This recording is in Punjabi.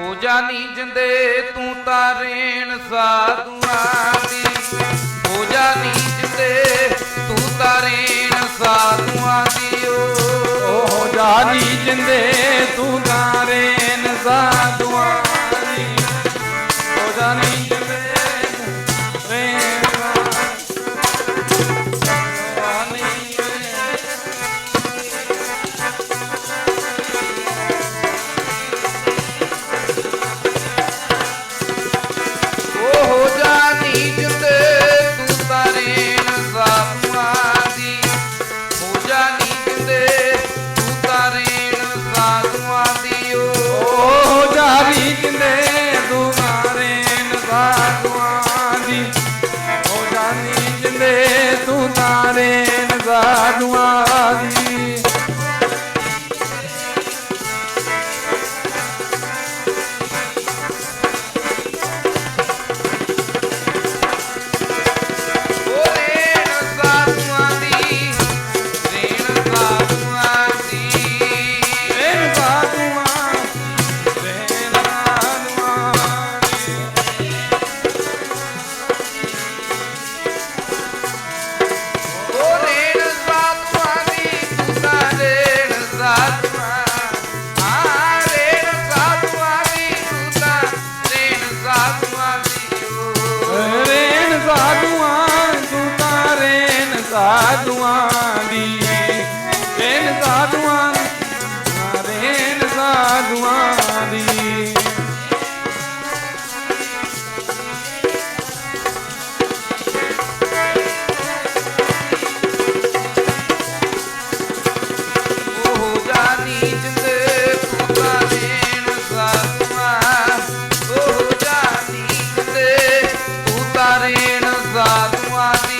ਹੋ ਜਾਣੀ ਜਿੰਦੇ ਤੂੰ ਤਾਰੇਣ ਸਾਧੂਆਂ ਦੀ। ਹੋ ਜਾਣੀ ਜਿੰਦੇ ਤੂੰ ਤਾਂ ਸਾਧੂਆਂ ਦੀ ਓ। ਹੋ ਜਾਣੀ ਜਿੰਦੇ ਤੂੰ ਸਾਧੂਆਂ ਦੀ ਰੇਨ ਸਾਧੂਆਂ ਦੀ। ਰੇਣ ਸਾਧੂਆਂ ਦੀ।